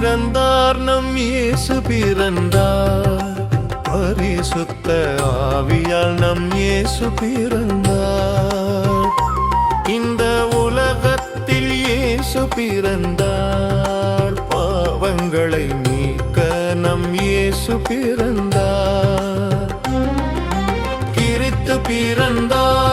பிறந்தார் நம் இயேசு பிறந்தார். பரிசுத்த ஆவியால் நம் இயேசு பிறந்தார். இந்த உலகத்தில் இயேசு பிறந்தார். பாவங்களை நீக்க நம் இயேசு பிறந்தார். கிறித்து பிறந்தார்.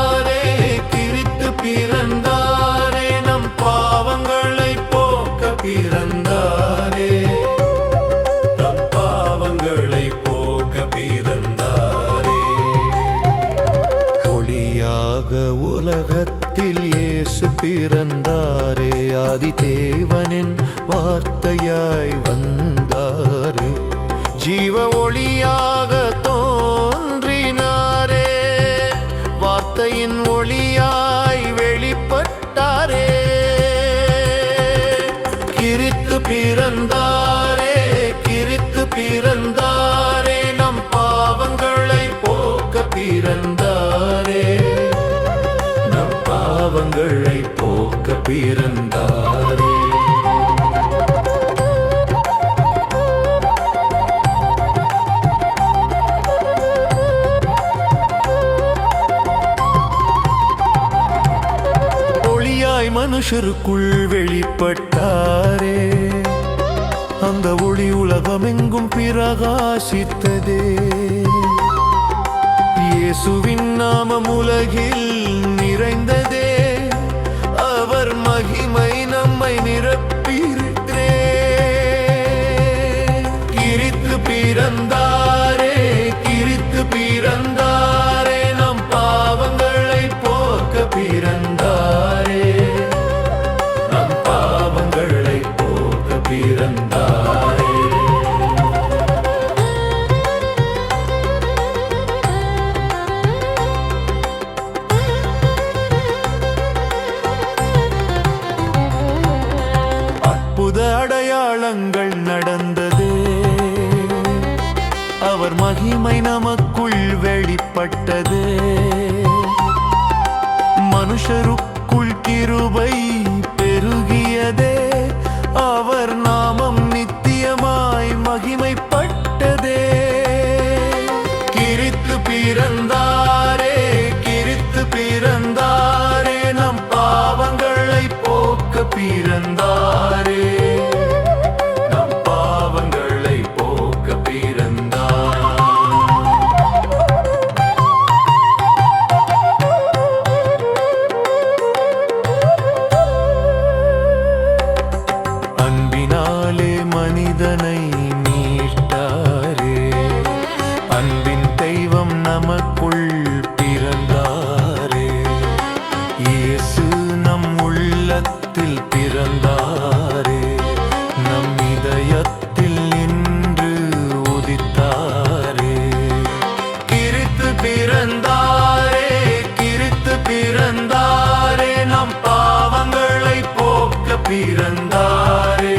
உலகத்தில் இயேசு பிறந்தாரே ஆதி தேவனின் வார்த்தையாய் வந்தாரே. ஜீவ ஒளி பாவங்களை போக்க பிறந்தாரே. ஒளியாய் மனுஷருக்குள் வெளிப்பட்டாரே. அந்த ஒளி உலகமெங்கும் பிரகாசித்ததே. இயேசுவின் நாமம் உலகில் நிறைந்ததே. பிறந்தாரே கிறித்து பிறந்தாரே நம் பாவங்களை போக்க பிறந்தாரே. நம் பாவங்களை போக்க பிறந்தாரே. அற்புத அடையாளங்கள் நடந்ததே அவர் மகிமை நமக்குள் வெளிப்பட்டது. மனுஷருக்குள் கிருபை உள்ளத்தில் பிறந்தாரே நம் இதயத்தில் நின்று உதித்தாரே. கிரித்து பிறந்தாரே கிரித்து பிறந்தாரே நம் பாவங்களை போக்க பிறந்தாரே.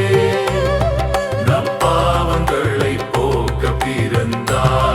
நம் பாவங்களை போக்க பிறந்தார்.